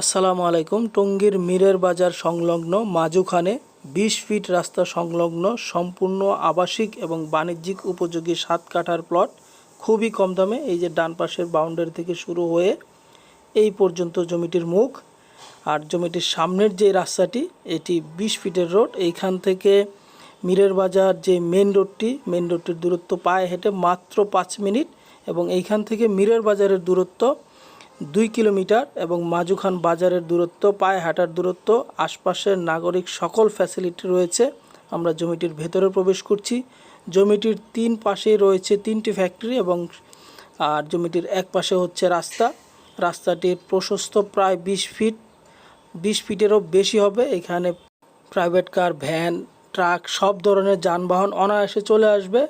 আসসালামু আলাইকুম। টঙ্গীর মীরের বাজার সংলগ্ন মাজুখানে বিশ ফিট রাস্তা সংলগ্ন সম্পূর্ণ আবাসিক এবং বাণিজ্যিক উপযোগী সাত কাঠার প্লট খুবই কম দামে, এই যে ডান পাশের বাউন্ডারি থেকে শুরু হয়ে এই পর্যন্ত জমিটির মুখ আর জমিটির সামনের যে রাস্তাটি, এটি বিশ ফিটের রোড। এইখান থেকে মীরের বাজার যে মেন রোডটি মেন রোডটির দূরত্ব পায়ে হেঁটে মাত্র পাঁচ মিনিট এবং এইখান থেকে মীরের বাজারের দূরত্ব দুই কিলোমিটার এবং মাজুখান বাজারের দূরত্ব, পায়ে হাঁটার দূরত্ব, আশপাশের নাগরিক সকল ফ্যাসিলিটি রয়েছে। আমরা জমিটির ভেতরে প্রবেশ করছি। জমিটির তিন পাশেই রয়েছে তিনটি ফ্যাক্টরি এবং, আর জমিটির এক পাশে হচ্ছে রাস্তা। রাস্তাটির প্রশস্ত প্রায় বিশ ফিট বিশ ফিটেরও বেশি হবে। এখানে প্রাইভেট কার ভ্যান ট্রাক সব ধরনের যানবাহন অনায়াসে চলে আসবে।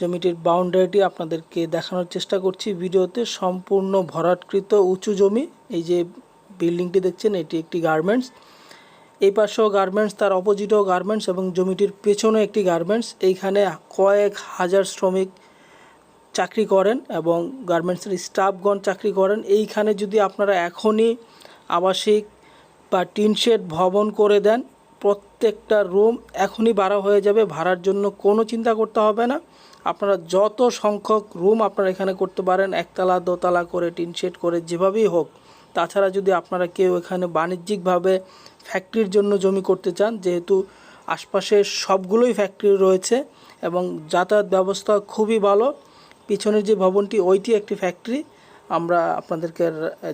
জমিটির বাউন্ডারিটি আপনাদেরকে দেখানোর চেষ্টা করছি। ভিডিওতে সম্পূর্ণ ভরাটকৃত উঁচু জমি, এই যে বিল্ডিংটি দেখছেন, এটি একটি গার্মেন্টস এই পাশেও গার্মেন্টস তার অপোজিটেও গার্মেন্টস এবং জমিটির পেছনে একটি গার্মেন্টস এইখানে কয়েক হাজার শ্রমিক চাকরি করেন এবং গার্মেন্টসের স্টাফগণ চাকরি করেন। এইখানে যদি আপনারা এখনই আবাসিক বা টিনশেড ভবন করে দেন, প্রত্যেকটা রুম এখনই ভাড়া হয়ে যাবে। ভাড়ার জন্য কোনো চিন্তা করতে হবে না। আপনারা যত সংখ্যক রুম আপনারা এখানে করতে পারেন, একতলা, দোতলা করে, টিন শেড করে, যেভাবেই হোক, তাছাড়া যদি আপনারা কেউ এখানে বাণিজ্যিকভাবে ফ্যাক্টরির জন্য জমি করতে চান, যেহেতু আশপাশে সবগুলোই ফ্যাক্টরি রয়েছে এবং যাতায়াত ব্যবস্থা খুবই ভালো, পিছনের যে ভবনটি ওইটি একটি ফ্যাক্টরি আমরা আপনাদেরকে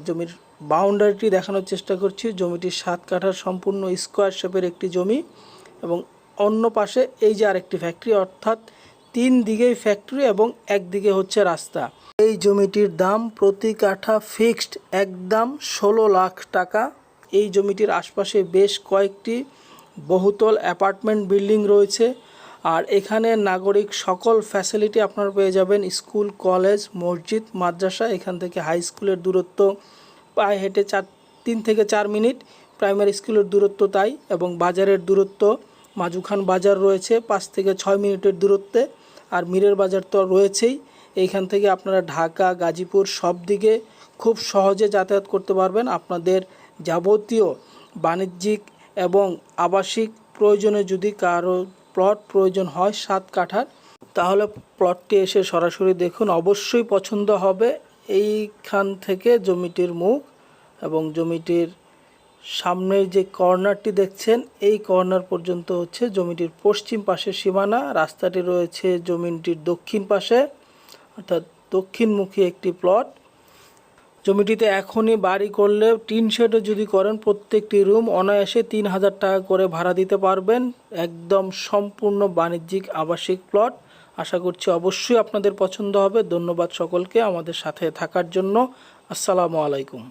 জমির বাউন্ডারিটি দেখানোর চেষ্টা করছি। জমিটি সাত কাঠার সম্পূর্ণ স্কোয়ার শেপের একটি জমি এবং অন্য পাশে এই যে আরেকটি ফ্যাক্টরি অর্থাৎ তিন দিকেই ফ্যাক্টরি এবং একদিকে হচ্ছে রাস্তা। এই জমিটির দাম প্রতি কাঠা ফিক্সড একদম ষোলো লাখ টাকা। এই জমিটির আশপাশে বেশ কয়েকটি বহুতল অ্যাপার্টমেন্ট বিল্ডিং রয়েছে। আর এখানে নাগরিক সকল ফ্যাসিলিটি আপনারা পেয়ে যাবেন। স্কুল, কলেজ, মসজিদ, মাদ্রাসা, এখান থেকে হাই স্কুলের দূরত্ব পায়ে হেঁটে চার, তিন থেকে চার মিনিট। প্রাইমারি স্কুলের দূরত্ব তাই এবং বাজারের দূরত্ব। মাজুখান বাজার রয়েছে পাঁচ থেকে ছয় মিনিটের দূরত্বে। আর মীরের বাজার তো রয়েছেই। এইখান থেকে আপনারা ঢাকা, গাজীপুর সব দিকে খুব সহজে যাতায়াত করতে পারবেন আপনাদের যাবতীয় বাণিজ্যিক এবং আবাসিক প্রয়োজনে যদি কারও প্লট প্রয়োজন হয় সাত কাঠার, তাহলে প্লটটি এসে সরাসরি দেখুন। অবশ্যই পছন্দ হবে। এইখান থেকে জমিটির মুখ এবং জমিটির সামনের যে কর্নারটি দেখছেন, এই কর্নার পর্যন্ত হচ্ছে জমিটির পশ্চিম পাশের সীমানা। রাস্তাটি রয়েছে জমিটির দক্ষিণ পাশে, অর্থাৎ দক্ষিণমুখী একটি প্লট। জমিটিতে এখনই বাড়ি করলে টিন শেডও যদি করেন, প্রত্যেকটি রুম অনায়াসে তিন হাজার টাকা করে ভাড়া দিতে পারবেন। একদম সম্পূর্ণ বাণিজ্যিক আবাসিক প্লট। আশা করছি অবশ্যই আপনাদের পছন্দ হবে। ধন্যবাদ সকলকে আমাদের সাথে থাকার জন্য। আসসালামু আলাইকুম।